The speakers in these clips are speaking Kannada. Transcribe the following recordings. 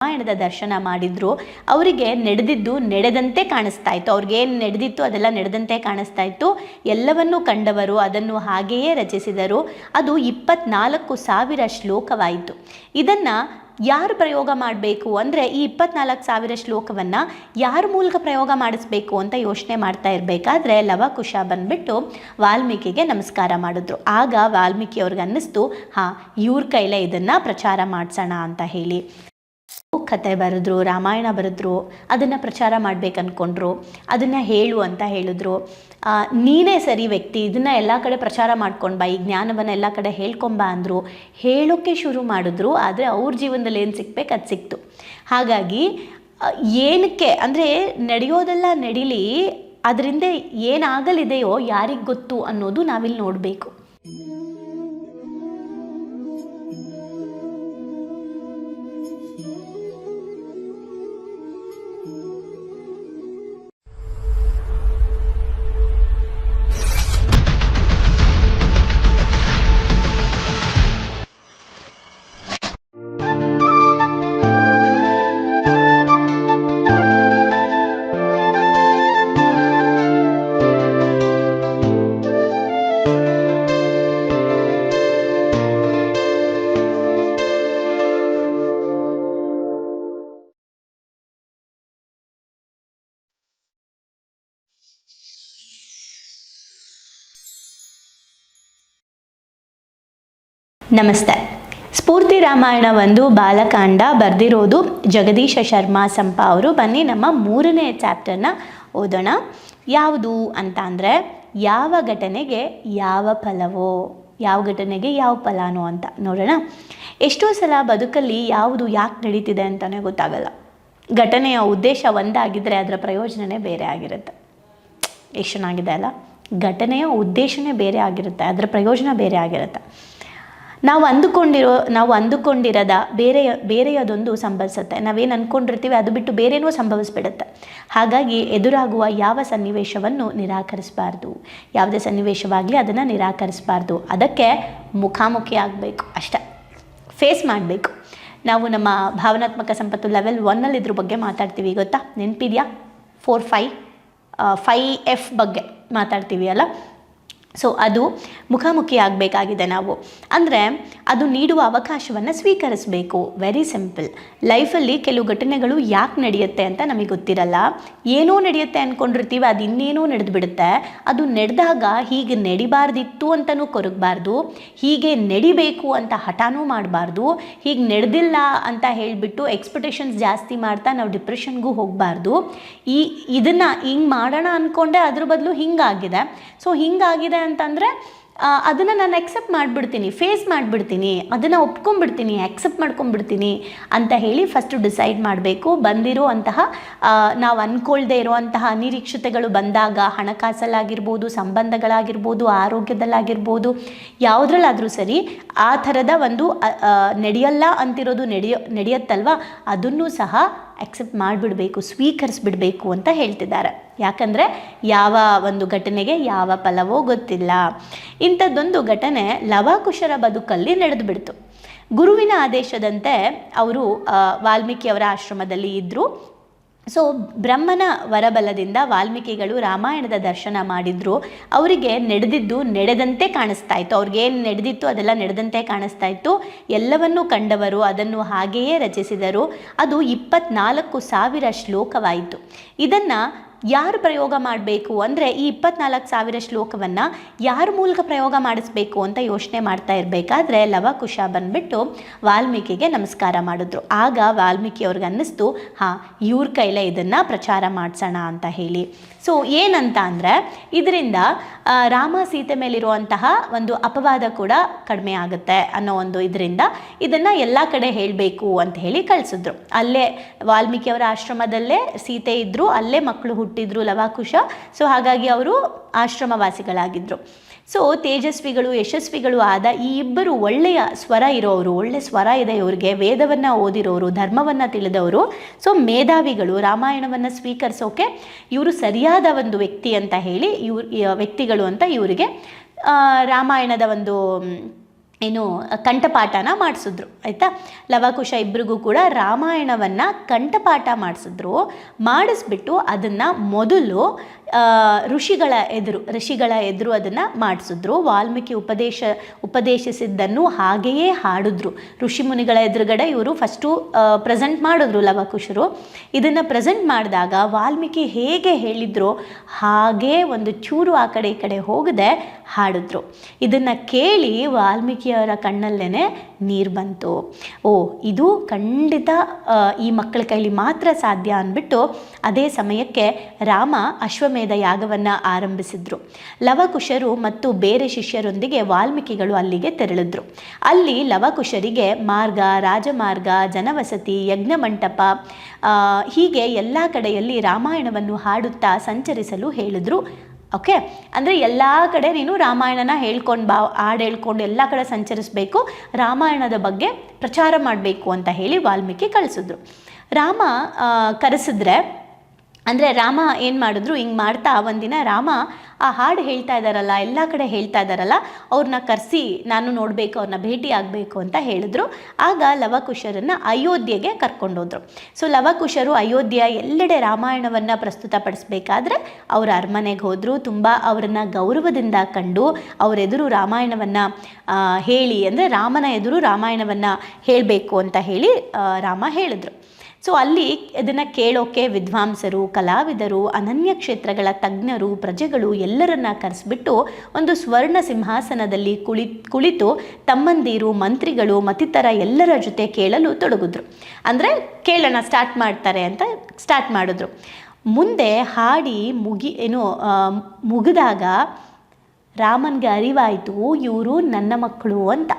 ರಾಮಾಯಣದ ದರ್ಶನ ಮಾಡಿದ್ರು, ಅವರಿಗೆ ನಡೆದಿದ್ದು ನಡೆದಂತೆ ಕಾಣಿಸ್ತಾ ಇತ್ತು. ಅವ್ರಿಗೆ ಏನು ನಡೆದಿತ್ತು ಅದೆಲ್ಲ ನಡೆದಂತೆ ಕಾಣಿಸ್ತಾ ಇತ್ತು. ಎಲ್ಲವನ್ನೂ ಕಂಡವರು, ಅದನ್ನು ಹಾಗೆಯೇ ರಚಿಸಿದರು. ಅದು ಇಪ್ಪತ್ನಾಲ್ಕು ಸಾವಿರ ಶ್ಲೋಕವಾಯಿತು. ಇದನ್ನು ಯಾರು ಪ್ರಯೋಗ ಮಾಡಬೇಕು ಅಂದರೆ, ಈ ಇಪ್ಪತ್ನಾಲ್ಕು ಸಾವಿರ ಶ್ಲೋಕವನ್ನು ಯಾರ ಮೂಲಕ ಪ್ರಯೋಗ ಮಾಡಿಸ್ಬೇಕು ಅಂತ ಯೋಚನೆ ಮಾಡ್ತಾ ಇರಬೇಕಾದ್ರೆ, ಲವಕುಶ ಬಂದ್ಬಿಟ್ಟು ವಾಲ್ಮೀಕಿಗೆ ನಮಸ್ಕಾರ ಮಾಡಿದ್ರು. ಆಗ ವಾಲ್ಮೀಕಿ ಅವ್ರಿಗೆ ಅನ್ನಿಸ್ತು, ಹಾಂ, ಇವ್ರ ಕೈಲೇ ಇದನ್ನು ಪ್ರಚಾರ ಮಾಡಿಸೋಣ ಅಂತ ಹೇಳಿ. ಕತೆ ಬರೆದ್ರು, ರಾಮಾಯಣ ಬರೆದ್ರು, ಅದನ್ನು ಪ್ರಚಾರ ಮಾಡ್ಬೇಕು ಅಂದ್ಕೊಂಡ್ರು ಅದನ್ನು ಹೇಳು ಅಂತ ಹೇಳಿದ್ರು. ನೀನೇ ಸರಿ ವ್ಯಕ್ತಿ, ಇದನ್ನು ಎಲ್ಲ ಕಡೆ ಪ್ರಚಾರ ಮಾಡ್ಕೊಂಡು ಬಾ, ಈ ಜ್ಞಾನವನ್ನು ಎಲ್ಲ ಕಡೆ ಹೇಳ್ಕೊಂಬ ಅಂದರು. ಹೇಳೋಕ್ಕೆ ಶುರು ಮಾಡಿದ್ರು, ಆದರೆ ಅವ್ರ ಜೀವನದಲ್ಲಿ ಏನು ಸಿಕ್ಬೇಕು ಅದು ಸಿಕ್ತು. ಹಾಗಾಗಿ ಏನಕ್ಕೆ, ಅಂದರೆ ನಡೆಯೋದೆಲ್ಲ ನಡೀಲಿ, ಅದರಿಂದ ಏನಾಗಲಿದೆಯೋ ಯಾರಿಗೆ ಗೊತ್ತು ಅನ್ನೋದು ನಾವಿಲ್ಲಿ ನೋಡಬೇಕು. ನಮಸ್ತೆ. ಸ್ಫೂರ್ತಿ ರಾಮಾಯಣ ಒಂದು ಬಾಲಕಾಂಡ ಬರೆದಿರೋದು ಜಗದೀಶ ಶರ್ಮಾ ಸಂಪ ಅವರು. ಬನ್ನಿ ನಮ್ಮ ಮೂರನೇ ಚಾಪ್ಟರ್ನ ಓದೋಣ. ಯಾವುದು ಅಂತ ಅಂದರೆ, ಯಾವ ಘಟನೆಗೆ ಯಾವ ಫಲವೋ, ಯಾವ ಘಟನೆಗೆ ಯಾವ ಫಲಾನೋ ಅಂತ ನೋಡೋಣ. ಎಷ್ಟೋ ಸಲ ಬದುಕಲ್ಲಿ ಯಾವುದು ಯಾಕೆ ನಡೀತಿದೆ ಅಂತಲೇ ಗೊತ್ತಾಗಲ್ಲ. ಘಟನೆಯ ಉದ್ದೇಶ ಒಂದಾಗಿದ್ದರೆ ಅದರ ಪ್ರಯೋಜನವೇ ಬೇರೆ ಆಗಿರುತ್ತೆ. ಎಷ್ಟು ಚೆನ್ನಾಗಿದೆ ಅಲ್ಲ. ಘಟನೆಯ ಉದ್ದೇಶನೇ ಬೇರೆ ಆಗಿರುತ್ತೆ. ಅದರ ಪ್ರಯೋಜನ ಬೇರೆ ಆಗಿರುತ್ತೆ. ನಾವು ಅಂದುಕೊಂಡಿರೋ, ನಾವು ಅಂದುಕೊಂಡಿರದ ಬೇರೆ, ಬೇರೆಯದೊಂದು ಸಂಭವಿಸುತ್ತೆ. ನಾವೇನು ಅಂದ್ಕೊಂಡಿರ್ತೀವಿ ಅದು ಬಿಟ್ಟು ಬೇರೇನೂ ಸಂಭವಿಸ್ಬಿಡುತ್ತೆ. ಹಾಗಾಗಿ ಎದುರಾಗುವ ಯಾವ ಸನ್ನಿವೇಶವನ್ನು ನಿರಾಕರಿಸಬಾರ್ದು. ಯಾವುದೇ ಸನ್ನಿವೇಶವಾಗಲಿ ಅದನ್ನು ನಿರಾಕರಿಸಬಾರ್ದು. ಅದಕ್ಕೆ ಮುಖಾಮುಖಿ ಆಗಬೇಕು ಅಷ್ಟೆ. ಫೇಸ್ ಮಾಡಬೇಕು. ನಾವು ನಮ್ಮ ಭಾವನಾತ್ಮಕ ಸಂಪತ್ತು ಲೆವೆಲ್ ಒನ್ನಲ್ಲಿ ಇದ್ರ ಬಗ್ಗೆ ಮಾತಾಡ್ತೀವಿ, ಗೊತ್ತಾ? ನೆನಪಿದೆಯಾ? ಫೋರ್ ಫೈ ಫೈ ಎಫ್ ಬಗ್ಗೆ ಮಾತಾಡ್ತೀವಿ, ಅಲ್ಲ? ಸೊ ಅದು ಮುಖಾಮುಖಿ ಆಗಬೇಕಾಗಿದೆ ನಾವು. ಅಂದರೆ ಅದು ನೀಡುವ ಅವಕಾಶವನ್ನು ಸ್ವೀಕರಿಸಬೇಕು. ವೆರಿ ಸಿಂಪಲ್ ಲೈಫಲ್ಲಿ ಕೆಲವು ಘಟನೆಗಳು ಯಾಕೆ ನಡೆಯುತ್ತೆ ಅಂತ ನಮಗೆ ಗೊತ್ತಿರಲ್ಲ. ಏನೋ ನಡೆಯುತ್ತೆ ಅಂದ್ಕೊಂಡಿರ್ತೀವಿ ಅದು ಇನ್ನೇನೋ ನಡೆದು ಬಿಡುತ್ತೆ ಅದು ನಡೆದಾಗ ಹೀಗೆ ನಡಿಬಾರ್ದಿತ್ತು ಅಂತಲೂ ಕೊರಗಬಾರ್ದು. ಹೀಗೆ ನಡಿಬೇಕು ಅಂತ ಹಠಾನೂ ಮಾಡಬಾರ್ದು. ಹೀಗೆ ನಡೆದಿಲ್ಲ ಅಂತ ಹೇಳಿಬಿಟ್ಟು ಎಕ್ಸ್ಪೆಕ್ಟೇಷನ್ಸ್ ಜಾಸ್ತಿ ಮಾಡ್ತಾ ನಾವು ಡಿಪ್ರೆಷನ್ಗೂ ಹೋಗಬಾರ್ದು. ಈ, ಇದನ್ನು ಹಿಂಗೆ ಮಾಡೋಣ ಅಂದ್ಕೊಂಡೆ ಅದ್ರ ಬದಲು ಹಿಂಗಾಗಿದೆ. ಸೊ ಹಿಂಗಾಗಿದೆ ಅಂತಂದರೆ ಅದನ್ನು ನಾನು ಎಕ್ಸೆಪ್ಟ್ ಮಾಡಿಬಿಡ್ತೀನಿ ಫೇಸ್ ಮಾಡಿಬಿಡ್ತೀನಿ, ಅದನ್ನು ಒಪ್ಕೊಂಡ್ಬಿಡ್ತೀನಿ ಅಕ್ಸೆಪ್ಟ್ ಮಾಡ್ಕೊಂಡ್ಬಿಡ್ತೀನಿ ಅಂತ ಹೇಳಿ ಫಸ್ಟು ಡಿಸೈಡ್ ಮಾಡಬೇಕು. ಬಂದಿರೋ ಅಂತಹ ನಾವು ಅಂದ್ಕೊಳ್ದೇ ಇರುವಂತಹ ಅನಿರೀಕ್ಷತೆಗಳು ಬಂದಾಗ, ಹಣಕಾಸಲ್ಲಾಗಿರ್ಬೋದು, ಸಂಬಂಧಗಳಾಗಿರ್ಬೋದು, ಆರೋಗ್ಯದಲ್ಲಾಗಿರ್ಬೋದು, ಯಾವುದ್ರಲ್ಲಾದರೂ ಸರಿ, ಆ ಥರದ ಒಂದು ನಡೆಯಲ್ಲ ಅಂತಿರೋದು ನಡೆಯೋ, ನಡೆಯುತ್ತಲ್ವ? ಅದನ್ನು ಸಹ ಅಕ್ಸೆಪ್ಟ್ ಮಾಡಿಬಿಡಬೇಕು, ಸ್ವೀಕರಿಸ್ಬಿಡಬೇಕು ಅಂತ ಹೇಳ್ತಿದ್ದಾರೆ. ಯಾಕಂದರೆ ಯಾವ ಒಂದು ಘಟನೆಗೆ ಯಾವ ಫಲವೋ ಗೊತ್ತಿಲ್ಲ. ಇಂಥದ್ದೊಂದು ಘಟನೆ ಲವಾಕುಶರ ಬದುಕಲ್ಲಿ ನಡೆದು ಬಿಡ್ತು ಗುರುವಿನ ಆದೇಶದಂತೆ ಅವರು ವಾಲ್ಮೀಕಿಯವರ ಆಶ್ರಮದಲ್ಲಿ ಇದ್ದರು ಸೊ ಬ್ರಹ್ಮನ ವರಬಲದಿಂದ ವಾಲ್ಮೀಕಿಗಳು ರಾಮಾಯಣದ ದರ್ಶನ ಮಾಡಿದ್ರು. ಅವರಿಗೆ ನಡೆದಿದ್ದು ನಡೆದಂತೆ ಕಾಣಿಸ್ತಾ ಇತ್ತು. ಅವ್ರಿಗೆ ಏನು ನಡೆದಿತ್ತು ಅದೆಲ್ಲ ನಡೆದಂತೆ ಕಾಣಿಸ್ತಾ ಇತ್ತು. ಎಲ್ಲವನ್ನೂ ಕಂಡವರು, ಅದನ್ನು ಹಾಗೆಯೇ ರಚಿಸಿದರು. ಅದು ಇಪ್ಪತ್ನಾಲ್ಕು ಸಾವಿರ ಶ್ಲೋಕವಾಯಿತು. ಇದನ್ನು ಯಾರು ಪ್ರಯೋಗ ಮಾಡಬೇಕು ಅಂದರೆ ಈ ಇಪ್ಪತ್ನಾಲ್ಕು ಸಾವಿರ ಶ್ಲೋಕವನ್ನು ಯಾರ ಮೂಲಕ ಪ್ರಯೋಗ ಮಾಡಿಸ್ಬೇಕು ಅಂತ ಯೋಚನೆ ಮಾಡ್ತಾ ಇರಬೇಕಾದ್ರೆ ಲವಕುಶ ಬಂದ್ಬಿಟ್ಟು ವಾಲ್ಮೀಕಿಗೆ ನಮಸ್ಕಾರ ಮಾಡಿದ್ರು. ಆಗ ವಾಲ್ಮೀಕಿ ಅವ್ರಿಗೆ ಅನ್ನಿಸ್ತು, ಹಾಂ, ಇವ್ರ ಕೈಲೇ ಇದನ್ನು ಪ್ರಚಾರ ಮಾಡಿಸೋಣ ಅಂತ ಹೇಳಿ. ಸೊ ಏನಂತ ಅಂದರೆ, ಇದರಿಂದ ರಾಮ ಸೀತೆ ಮೇಲಿರುವಂತಹ ಒಂದು ಅಪವಾದ ಕೂಡ ಕಡಿಮೆ ಆಗುತ್ತೆ ಅನ್ನೋ ಒಂದು ಇದರಿಂದ ಇದನ್ನು ಎಲ್ಲ ಕಡೆ ಹೇಳಬೇಕು ಅಂತ ಹೇಳಿ ಕಳಿಸಿದ್ರು. ಅಲ್ಲೇ ವಾಲ್ಮೀಕಿಯವರ ಆಶ್ರಮದಲ್ಲೇ ಸೀತೆ ಇದ್ದರು ಅಲ್ಲೇ ಮಕ್ಕಳು ಹುಟ್ಟಿದ್ರು ಲವಾಕುಶ. ಸೊ ಹಾಗಾಗಿ ಅವರು ಆಶ್ರಮವಾಸಿಗಳಾಗಿದ್ದರು ಸೊ ತೇಜಸ್ವಿಗಳು, ಯಶಸ್ವಿಗಳು ಆದ ಈ ಇಬ್ಬರು ಒಳ್ಳೆಯ ಸ್ವರ ಇರೋರು ಒಳ್ಳೆ ಸ್ವರ ಇದೆ ಇವರಿಗೆ, ವೇದವನ್ನು ಓದಿರೋರು, ಧರ್ಮವನ್ನು ತಿಳಿದವರು. ಸೊ ಮೇಧಾವಿಗಳು, ರಾಮಾಯಣವನ್ನು ಸ್ವೀಕರಿಸೋಕೆ ಇವರು ಸರಿಯಾದ ಒಂದು ವ್ಯಕ್ತಿ ಅಂತ ಹೇಳಿ ಇವ್ರು ವ್ಯಕ್ತಿಗಳು ಅಂತ ಇವರಿಗೆ ರಾಮಾಯಣದ ಒಂದು ಏನು, ಕಂಠಪಾಠನ ಮಾಡಿಸಿದ್ರು, ಆಯಿತಾ? ಲವಕುಶ ಇಬ್ಬರಿಗೂ ಕೂಡ ರಾಮಾಯಣವನ್ನು ಕಂಠಪಾಠ ಮಾಡಿಸಿದ್ರು, ಮಾಡಿಸ್ಬಿಟ್ಟು ಅದನ್ನು ಮೊದಲು ಋಷಿಗಳ ಎದುರು ಋಷಿಗಳ ಎದುರು ಅದನ್ನು ಮಾಡಿಸಿದ್ರು. ವಾಲ್ಮೀಕಿ ಉಪದೇಶ, ಉಪದೇಶಿಸಿದ್ದನ್ನು ಹಾಗೆಯೇ ಹಾಡಿದ್ರು. ಋಷಿ ಮುನಿಗಳ ಎದುರುಗಡೆ ಇವರು ಫಸ್ಟು ಪ್ರೆಸೆಂಟ್ ಮಾಡಿದ್ರು ಲವಕುಶರು. ಇದನ್ನು ಪ್ರೆಸೆಂಟ್ ಮಾಡಿದಾಗ ವಾಲ್ಮೀಕಿ ಹೇಗೆ ಹೇಳಿದ್ರು ಹಾಗೇ ಒಂದು ಚೂರು ಆ ಕಡೆ ಈ ಕಡೆ ಹೋಗದೆ ಹಾಡಿದ್ರು. ಇದನ್ನು ಕೇಳಿ ವಾಲ್ಮೀಕಿಯವರ ಕಣ್ಣಲ್ಲೇ ನೀರು ಬಂತು. ಓ, ಇದು ಖಂಡಿತ ಈ ಮಕ್ಕಳ ಕೈಲಿ ಮಾತ್ರ ಸಾಧ್ಯ ಅಂದ್ಬಿಟ್ಟು ಅದೇ ಸಮಯಕ್ಕೆ ರಾಮ ಅಶ್ವಮೇಧ ಯಾಗವನ್ನು ಆರಂಭಿಸಿದ್ರು. ಲವಕುಶರು ಮತ್ತು ಬೇರೆ ಶಿಷ್ಯರೊಂದಿಗೆ ವಾಲ್ಮೀಕಿಗಳು ಅಲ್ಲಿಗೆ ತೆರಳಿದ್ರು. ಅಲ್ಲಿ ಲವಕುಶರಿಗೆ ಮಾರ್ಗ, ರಾಜಮಾರ್ಗ, ಜನವಸತಿ, ಯಜ್ಞಮಂಟಪ ಹೀಗೆ ಎಲ್ಲ ಕಡೆಯಲ್ಲಿ ರಾಮಾಯಣವನ್ನು ಹಾಡುತ್ತಾ ಸಂಚರಿಸಲು ಹೇಳಿದ್ರು. ಓಕೆ? ಅಂದರೆ ಎಲ್ಲ ಕಡೆ ನೀನು ರಾಮಾಯಣನ ಹೇಳ್ಕೊಂಡು ಬಾ, ಹಾಡು ಹೇಳ್ಕೊಂಡು ಎಲ್ಲ ಕಡೆ ಸಂಚರಿಸಬೇಕು, ರಾಮಾಯಣದ ಬಗ್ಗೆ ಪ್ರಚಾರ ಮಾಡಬೇಕು ಅಂತ ಹೇಳಿ ವಾಲ್ಮೀಕಿ ಕಳಿಸಿದ್ರು. ರಾಮ ಕರೆಸಿದ್ರೆ ಅಂದರೆ ರಾಮ ಏನು ಮಾಡಿದ್ರು, ಹಿಂಗೆ ಮಾಡ್ತಾ ಒಂದಿನ ರಾಮ ಆ ಹಾಡು ಹೇಳ್ತಾ ಇದ್ದಾರಲ್ಲ ಎಲ್ಲ ಕಡೆ ಹೇಳ್ತಾ ಇದ್ದಾರಲ್ಲ ಅವ್ರನ್ನ ಕರೆಸಿ ನಾನು ನೋಡಬೇಕು ಅವ್ರನ್ನ ಭೇಟಿ ಆಗಬೇಕು ಅಂತ ಹೇಳಿದ್ರು. ಆಗ ಲವಕುಶರನ್ನು ಅಯೋಧ್ಯೆಗೆ ಕರ್ಕೊಂಡೋದ್ರು ಸೊ ಲವಕುಶರು ಅಯೋಧ್ಯೆಯ ಎಲ್ಲೆಡೆ ರಾಮಾಯಣವನ್ನು ಪ್ರಸ್ತುತಪಡಿಸ್ಬೇಕಾದ್ರೆ ಅವರ ಅರಮನೆಗೆ ಹೋದರು, ತುಂಬ ಅವರನ್ನು ಗೌರವದಿಂದ ಕಂಡು ಅವರೆದುರು ರಾಮಾಯಣವನ್ನು ಹೇಳಿ, ಅಂದರೆ ರಾಮನ ಎದುರು ರಾಮಾಯಣವನ್ನು ಹೇಳಬೇಕು ಅಂತ ಹೇಳಿ ರಾಮ ಹೇಳಿದ್ರು. ಸೊ ಅಲ್ಲಿ ಇದನ್ನು ಕೇಳೋಕೆ ವಿದ್ವಾಂಸರು, ಕಲಾವಿದರು, ಅನನ್ಯ ಕ್ಷೇತ್ರಗಳ ತಜ್ಞರು, ಪ್ರಜೆಗಳು ಎಲ್ಲರನ್ನ ಕರೆಸ್ಬಿಟ್ಟು ಒಂದು ಸ್ವರ್ಣ ಸಿಂಹಾಸನದಲ್ಲಿ ಕುಳಿ, ಕುಳಿತು ತಮ್ಮಂದಿರು, ಮಂತ್ರಿಗಳು, ಮತ್ತಿತರ ಎಲ್ಲರ ಜೊತೆ ಕೇಳಲು ತೊಡಗಿದ್ರು. ಅಂದರೆ ಕೇಳೋಣ ಸ್ಟಾರ್ಟ್ ಮಾಡ್ತಾರೆ ಅಂತ ಸ್ಟಾರ್ಟ್ ಮಾಡಿದ್ರು. ಮುಂದೆ ಹಾಡಿ ಮುಗಿ, ಏನು ಮುಗಿದಾಗ ರಾಮನ್ಗೆ ಅರಿವಾಯಿತು, ಇವರು ನನ್ನ ಮಕ್ಕಳು ಅಂತ.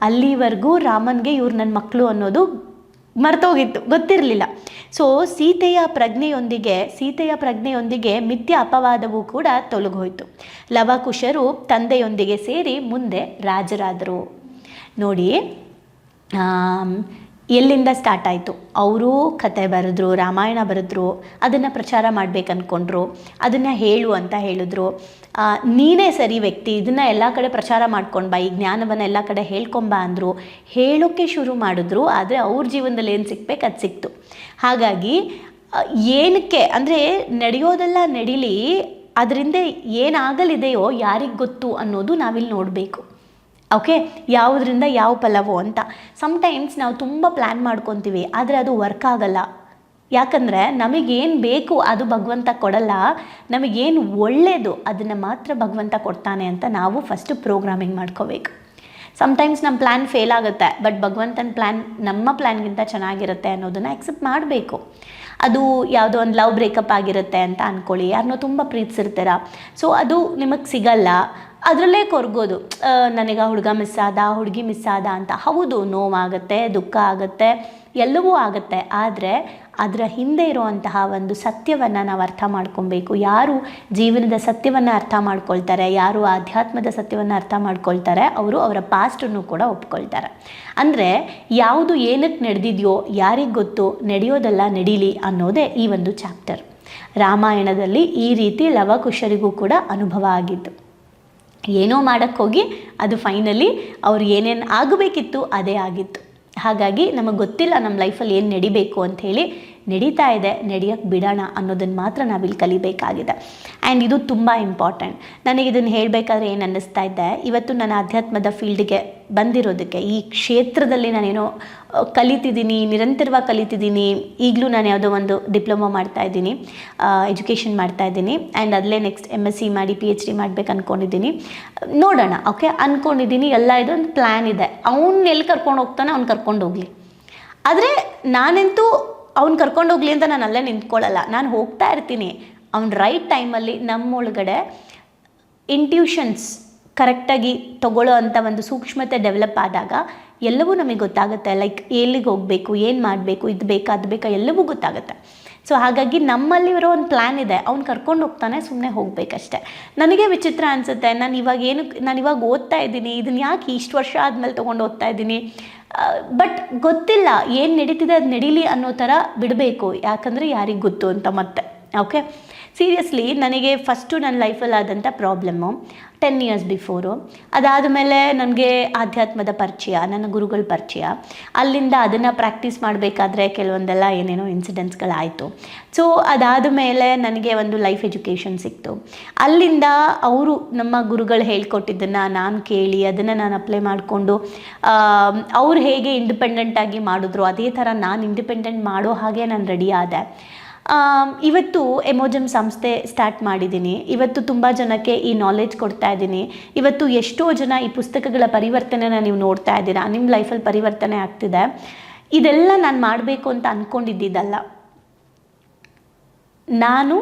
ಅಲ್ಲಿವರೆಗೂ ರಾಮನ್ಗೆ ಇವ್ರು ನನ್ನ ಮಕ್ಕಳು ಅನ್ನೋದು ಮರ್ತೋಗಿತ್ತು, ಗೊತ್ತಿರಲಿಲ್ಲ. ಸೊ ಸೀತೆಯ ಪ್ರಜ್ಞೆಯೊಂದಿಗೆ ಸೀತೆಯ ಪ್ರಜ್ಞೆಯೊಂದಿಗೆ ಮಿಥ್ಯ ಅಪವಾದವೂ ಕೂಡ ತೊಲಗೋಯ್ತು. ಲವಕುಶರು ತಂದೆಯೊಂದಿಗೆ ಸೇರಿ ಮುಂದೆ ರಾಜರಾದರು. ನೋಡಿ ಎಲ್ಲಿಂದ ಸ್ಟಾರ್ಟ್ ಆಯಿತು? ಅವರು ಕತೆ ಬರೆದ್ರು, ರಾಮಾಯಣ ಬರೆದ್ರು, ಅದನ್ನು ಪ್ರಚಾರ ಮಾಡ್ಬೇಕು ಅಂದ್ಕೊಂಡ್ರು ಅದನ್ನು ಹೇಳು ಅಂತ ಹೇಳಿದ್ರು. ನೀನೇ ಸರಿ ವ್ಯಕ್ತಿ, ಇದನ್ನು ಎಲ್ಲ ಕಡೆ ಪ್ರಚಾರ ಮಾಡ್ಕೊಂಡು ಬಾ, ಈ ಜ್ಞಾನವನ್ನು ಎಲ್ಲ ಕಡೆ ಹೇಳ್ಕೊಂಬಾ ಅಂದರು. ಹೇಳೋಕ್ಕೆ ಶುರು ಮಾಡಿದ್ರು, ಆದರೆ ಅವ್ರ ಜೀವನದಲ್ಲಿ ಏನು ಸಿಕ್ಬೇಕು ಅದು ಸಿಕ್ತು. ಹಾಗಾಗಿ ಏನಕ್ಕೆ, ಅಂದರೆ ನಡೆಯೋದೆಲ್ಲ ನಡೀಲಿ, ಅದರಿಂದ ಏನಾಗಲಿದೆಯೋ ಯಾರಿಗೆ ಗೊತ್ತು ಅನ್ನೋದು ನಾವಿಲ್ಲಿ ನೋಡಬೇಕು. ಓಕೆ ಯಾವುದರಿಂದ ಯಾವ ಫಲವು ಅಂತ. ಸಮ್ಟೈಮ್ಸ್ ನಾವು ತುಂಬ ಪ್ಲ್ಯಾನ್ ಮಾಡ್ಕೊತೀವಿ, ಆದರೆ ಅದು ವರ್ಕ್ ಆಗಲ್ಲ. ಯಾಕಂದರೆ ನಮಗೇನು ಬೇಕು ಅದು ಭಗವಂತ ಕೊಡಲ್ಲ, ನಮಗೇನು ಒಳ್ಳೆಯದು ಅದನ್ನು ಮಾತ್ರ ಭಗವಂತ ಕೊಡ್ತಾನೆ ಅಂತ ನಾವು ಫಸ್ಟು ಪ್ರೋಗ್ರಾಮಿಂಗ್ ಮಾಡ್ಕೋಬೇಕು. ಸಮ್ಟೈಮ್ಸ್ ನಮ್ಮ ಪ್ಲ್ಯಾನ್ ಫೇಲ್ ಆಗುತ್ತೆ ಬಟ್ ಭಗವಂತನ ಪ್ಲ್ಯಾನ್ ನಮ್ಮ ಪ್ಲ್ಯಾನ್ಗಿಂತ ಚೆನ್ನಾಗಿರುತ್ತೆ ಅನ್ನೋದನ್ನು ಎಕ್ಸೆಪ್ಟ್ ಮಾಡಬೇಕು. ಅದು ಯಾವುದೋ ಒಂದು ಲವ್ ಬ್ರೇಕಪ್ ಆಗಿರುತ್ತೆ ಅಂತ ಅಂದ್ಕೊಳ್ಳಿ ಯಾರನ್ನೋ ತುಂಬ ಪ್ರೀತಿಸಿರ್ತೀರ. ಸೊ ಅದು ನಿಮಗೆ ಸಿಗಲ್ಲ. ಅದರಲ್ಲೇ ಕೊರ್ಗೋದು. ನನಗೆ ಆ ಹುಡುಗ ಮಿಸ್ ಆದ ಹುಡುಗಿ ಮಿಸ್ ಆದ ಅಂತ. ಹೌದು, ನೋವಾಗುತ್ತೆ, ದುಃಖ ಆಗುತ್ತೆ, ಎಲ್ಲವೂ ಆಗುತ್ತೆ. ಆದರೆ ಅದರ ಹಿಂದೆ ಇರುವಂತಹ ಒಂದು ಸತ್ಯವನ್ನು ನಾವು ಅರ್ಥ ಮಾಡ್ಕೊಬೇಕು. ಯಾರು ಜೀವನದ ಸತ್ಯವನ್ನು ಅರ್ಥ ಮಾಡ್ಕೊಳ್ತಾರೆ, ಯಾರು ಆಧ್ಯಾತ್ಮದ ಸತ್ಯವನ್ನು ಅರ್ಥ ಮಾಡ್ಕೊಳ್ತಾರೆ, ಅವರು ಅವರ ಪಾಸ್ಟನ್ನು ಕೂಡ ಒಪ್ಕೊಳ್ತಾರೆ. ಅಂದರೆ ಯಾವುದು ಏನಕ್ಕೆ ನಡೆದಿದೆಯೋ, ಯಾರಿಗೆ ಗೊತ್ತು, ನಡೆಯೋದೆಲ್ಲ, ನಡೀಲಿ ಅನ್ನೋದೇ ಈ ಒಂದು ಚಾಪ್ಟರ್ ರಾಮಾಯಣದಲ್ಲಿ ಈ ರೀತಿ ಲವಕುಶರಿಗೂ ಕೂಡ ಅನುಭವ ಆಗಿತ್ತು ಏನೋ ಮಾಡೋಕ್ಕೋಗಿ ಅದು ಫೈನಲಿ ಅವ್ರು ಏನೇನು ಆಗಬೇಕಿತ್ತು ಅದೇ ಆಗಿತ್ತು. ಹಾಗಾಗಿ ನಮಗೆ ಗೊತ್ತಿಲ್ಲ ನಮ್ಮ ಲೈಫಲ್ಲಿ ಏನು ನಡಿಬೇಕು ಅಂಥೇಳಿ ನಡೀತಾ ಇದೆ ನಡೆಯೋಕ್ಕೆ ಬಿಡೋಣ ಅನ್ನೋದನ್ನು ಮಾತ್ರ ನಾವಿಲ್ಲಿ ಕಲಿಬೇಕಾಗಿದೆ. ಆ್ಯಂಡ್ ಇದು ತುಂಬ ಇಂಪಾರ್ಟೆಂಟ್ ನನಗೆ ಇದನ್ನು ಹೇಳಬೇಕಾದ್ರೆ ಏನು ಅನ್ನಿಸ್ತಾ ಇದ್ದೆ ಇವತ್ತು ನನ್ನ ಆಧ್ಯಾತ್ಮದ ಫೀಲ್ಡಿಗೆ ಬಂದಿರೋದಕ್ಕೆ. ಈ ಕ್ಷೇತ್ರದಲ್ಲಿ ನಾನೇನೋ ಕಲಿತಿದ್ದೀನಿ, ನಿರಂತರವಾಗಿ ಕಲಿತಿದ್ದೀನಿ, ಈಗಲೂ ನಾನು ಯಾವುದೋ ಒಂದು ಡಿಪ್ಲೊಮಾ ಮಾಡ್ತಾ ಇದ್ದೀನಿ ಎಜುಕೇಷನ್ ಮಾಡ್ತಾ ಇದ್ದೀನಿ, ಆ್ಯಂಡ್ ಅಲ್ಲೇ ನೆಕ್ಸ್ಟ್ ಎಂ ಎಸ್ ಸಿ ಮಾಡಿ ಪಿ ಎಚ್ ಡಿ ಮಾಡ್ಬೇಕು ಅಂದ್ಕೊಂಡಿದ್ದೀನಿ ನೋಡೋಣ, ಓಕೆ ಅಂದ್ಕೊಂಡಿದ್ದೀನಿ ಎಲ್ಲ ಇದೊಂದು ಪ್ಲ್ಯಾನ್ ಇದೆ. ಅವ್ನು ಎಲ್ಲಿ ಕರ್ಕೊಂಡು ಹೋಗ್ತಾನೆ ಅವ್ನು ಕರ್ಕೊಂಡು ಹೋಗಲಿ. ಆದರೆ ನಾನಂತೂ ಅವ್ನು ಕರ್ಕೊಂಡು ಹೋಗ್ಲಿ ಅಂತ ನಾನು ಅಲ್ಲೇ ನಿಂತ್ಕೊಳ್ಳಲ್ಲ. ನಾನು ಹೋಗ್ತಾ ಇರ್ತೀನಿ. ಅವ್ನು ರೈಟ್ ಟೈಮಲ್ಲಿ ನಮ್ಮೊಳಗಡೆ ಇಂಟ್ಯೂಷನ್ಸ್ ಕರೆಕ್ಟಾಗಿ ತಗೊಳ್ಳೋ ಅಂಥ ಒಂದು ಸೂಕ್ಷ್ಮತೆ ಡೆವಲಪ್ ಆದಾಗ ಎಲ್ಲವೂ ನಮಗೆ ಗೊತ್ತಾಗುತ್ತೆ. ಲೈಕ್ ಎಲ್ಲಿಗೆ ಹೋಗಬೇಕು, ಏನು ಮಾಡಬೇಕು, ಇದು ಬೇಕಾ, ಅದು ಬೇಕಾ ಎಲ್ಲವೂ ಗೊತ್ತಾಗುತ್ತೆ. ಸೊ ಹಾಗಾಗಿ ನಮ್ಮಲ್ಲಿ ಇರೋ ಒಂದು ಪ್ಲ್ಯಾನ್ ಇದೆ. ಅವ್ನು ಕರ್ಕೊಂಡು ಹೋಗ್ತಾನೆ ಸುಮ್ಮನೆ ಹೋಗಬೇಕಷ್ಟೆ. ನನಗೆ ವಿಚಿತ್ರ ಅನಿಸುತ್ತೆ. ನಾನು ಇವಾಗ ಏನು, ನಾನು ಇವಾಗ ಓದ್ತಾ ಇದ್ದೀನಿ. ಇದನ್ನು ಯಾಕೆ ಇಷ್ಟು ವರ್ಷ ಆದಮೇಲೆ ತೊಗೊಂಡು ಓದ್ತಾ ಇದ್ದೀನಿ? ಬಟ್ ಗೊತ್ತಿಲ್ಲ. ಏನು ನಡೀತಿದೆ ಅದು ನಡೀಲಿ ಅನ್ನೋ ಥರ ಬಿಡಬೇಕು. ಯಾಕಂದರೆ ಯಾರಿಗೆ ಗೊತ್ತು ಅಂತ ಮತ್ತೆ. ಓಕೆ ಸೀರಿಯಸ್ಲಿ ನನಗೆ ಫಸ್ಟು ನನ್ನ ಲೈಫಲ್ಲಿ ಆದಂಥ ಪ್ರಾಬ್ಲಮ್ಮು ಟೆನ್ ಇಯರ್ಸ್ ಬಿಫೋರು ಅದಾದ ಮೇಲೆ ನನಗೆ ಆಧ್ಯಾತ್ಮದ ಪರಿಚಯ, ನನ್ನ ಗುರುಗಳ ಪರಿಚಯ. ಅಲ್ಲಿಂದ ಅದನ್ನು ಪ್ರಾಕ್ಟೀಸ್ ಮಾಡಬೇಕಾದ್ರೆ ಕೆಲವೊಂದೆಲ್ಲ ಏನೇನೋ ಇನ್ಸಿಡೆಂಟ್ಸ್ಗಳಾಯಿತು ಸೊ ಅದಾದ ಮೇಲೆ ನನಗೆ ಒಂದು ಲೈಫ್ ಎಜುಕೇಷನ್ ಸಿಕ್ತು. ಅಲ್ಲಿಂದ ಅವರು ನಮ್ಮ ಗುರುಗಳು ಹೇಳ್ಕೊಟ್ಟಿದ್ದನ್ನು ನಾನು ಕೇಳಿ ಅದನ್ನು ನಾನು ಅಪ್ಲೈ ಮಾಡಿಕೊಂಡು ಅವ್ರು ಹೇಗೆ ಇಂಡಿಪೆಂಡೆಂಟಾಗಿ ಮಾಡಿದ್ರು, ಅದೇ ಥರ ನಾನು ಇಂಡಿಪೆಂಡೆಂಟ್ ಮಾಡೋ ಹಾಗೆ ನಾನು ರೆಡಿ ಆದೆ. ಇವತ್ತು ಎಮೋಜಮ್ ಸಂಸ್ಥೆ ಸ್ಟಾರ್ಟ್ ಮಾಡಿದ್ದೀನಿ. ಇವತ್ತು ತುಂಬ ಜನಕ್ಕೆ ಈ ನಾಲೆಜ್ ಕೊಡ್ತಾ ಇದ್ದೀನಿ. ಇವತ್ತು ಎಷ್ಟೋ ಜನ ಈ ಪುಸ್ತಕಗಳ ಪರಿವರ್ತನೆನ ನೀವು ನೋಡ್ತಾ ಇದ್ದೀರಾ. ನಿಮ್ಮ ಲೈಫಲ್ಲಿ ಪರಿವರ್ತನೆ ಆಗ್ತಿದೆ. ಇದೆಲ್ಲ ನಾನು ಮಾಡಬೇಕು ಅಂತ ಅಂದ್ಕೊಂಡಿದ್ದಿದ್ದಲ್ಲ ನಾನು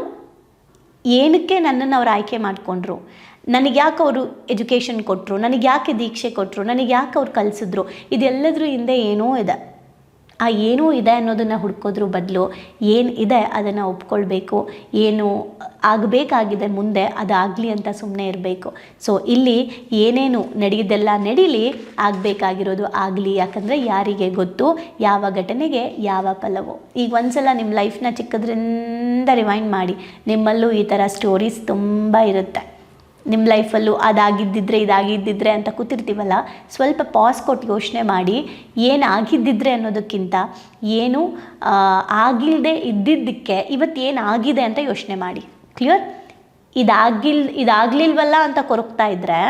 ಏನಕ್ಕೆ ನನ್ನನ್ನು ಅವ್ರು ಆಯ್ಕೆ ಮಾಡಿಕೊಂಡ್ರು? ನನಗೆ ಯಾಕೆ ಅವರು ಎಜುಕೇಷನ್ ಕೊಟ್ಟರು ನನಗೆ ಯಾಕೆ ದೀಕ್ಷೆ ಕೊಟ್ಟರು ನನಗೆ ಯಾಕೆ ಅವ್ರು ಕಲಿಸಿದ್ರು? ಇದೆಲ್ಲದರ ಹಿಂದೆ ಏನೋ ಇದೆ. ಆ ಏನೂ ಇದೆ ಅನ್ನೋದನ್ನು ಹುಡ್ಕೋದ್ರ ಬದಲು ಏನು ಇದೆ ಅದನ್ನು ಒಪ್ಕೊಳ್ಬೇಕು, ಏನು ಆಗಬೇಕಾಗಿದೆ ಮುಂದೆ ಅದಾಗಲಿ ಅಂತ ಸುಮ್ಮನೆ ಇರಬೇಕು. ಸೊ ಇಲ್ಲಿ ಏನೇನು ನಡೆಯೋದೆಲ್ಲ ನಡೀಲಿ ಆಗಬೇಕಾಗಿರೋದು ಆಗಲಿ, ಯಾಕಂದರೆ ಯಾರಿಗೆ ಗೊತ್ತು, ಯಾವ ಘಟನೆಗೆ ಯಾವ ಫಲವು. ಈಗ ಒಂದ್ಸಲ ನಿಮ್ಮ ಲೈಫ್ನ ಚಿಕ್ಕದ್ರಿಂದ ರಿವೈಂಡ್ ಮಾಡಿ, ನಿಮ್ಮಲ್ಲೂ ಈ ಥರ ಸ್ಟೋರೀಸ್ ತುಂಬ ಇರುತ್ತೆ. ನಿಮ್ಮ ಲೈಫಲ್ಲೂ ಅದಾಗಿದ್ದಿದ್ರೆ ಇದಾಗಿದ್ದಿದ್ರೆ ಅಂತ ಕೂತಿರ್ತೀವಲ್ಲ, ಸ್ವಲ್ಪ ಪಾಸ್ ಕೊಟ್ಟು ಯೋಚನೆ ಮಾಡಿ ಏನಾಗಿದ್ದಿದ್ರೆ ಅನ್ನೋದಕ್ಕಿಂತ ಏನು ಆಗಿಲ್ಲದೆ ಇದ್ದಿದ್ದಕ್ಕೆ ಇವತ್ತು ಏನಾಗಿದೆ ಅಂತ ಯೋಚನೆ ಮಾಡಿ. ಕ್ಲಿಯರ್ ಇದಾಗಿಲ್, ಇದಾಗಲಿಲ್ವಲ್ಲ ಅಂತ ಕೊರಗ್ತಾ ಇದ್ದರೆ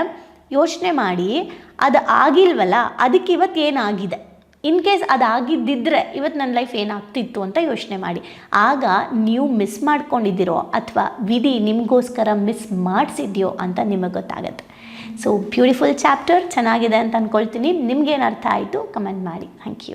ಯೋಚನೆ ಮಾಡಿ, ಅದು ಆಗಿಲ್ವಲ್ಲ, ಅದಕ್ಕೆ ಇವತ್ತು ಏನಾಗಿದೆ ಇನ್ ಕೇಸ್ ಅದಾಗಿದ್ದಿದ್ರೆ ಇವತ್ತು ನನ್ನ ಲೈಫ್ ಏನಾಗ್ತಿತ್ತು ಅಂತ ಯೋಚನೆ ಮಾಡಿ. ಆಗ ನೀವು ಮಿಸ್ ಮಾಡ್ಕೊಂಡಿದ್ದೀರೋ ಅಥವಾ ವಿಧಿ ನಿಮಗೋಸ್ಕರ ಮಿಸ್ ಮಾಡಿಸಿದ್ಯೋ ಅಂತ ನಿಮಗೆ ಗೊತ್ತಾಗುತ್ತೆ. ಸೊ ಬ್ಯೂಟಿಫುಲ್ ಚಾಪ್ಟರ್ ಚೆನ್ನಾಗಿದೆ ಅಂತ ಅಂದ್ಕೊಳ್ತೀನಿ ನಿಮ್ಗೇನು ಅರ್ಥ ಆಯಿತು? ಕಮೆಂಟ್ ಮಾಡಿ. Thank you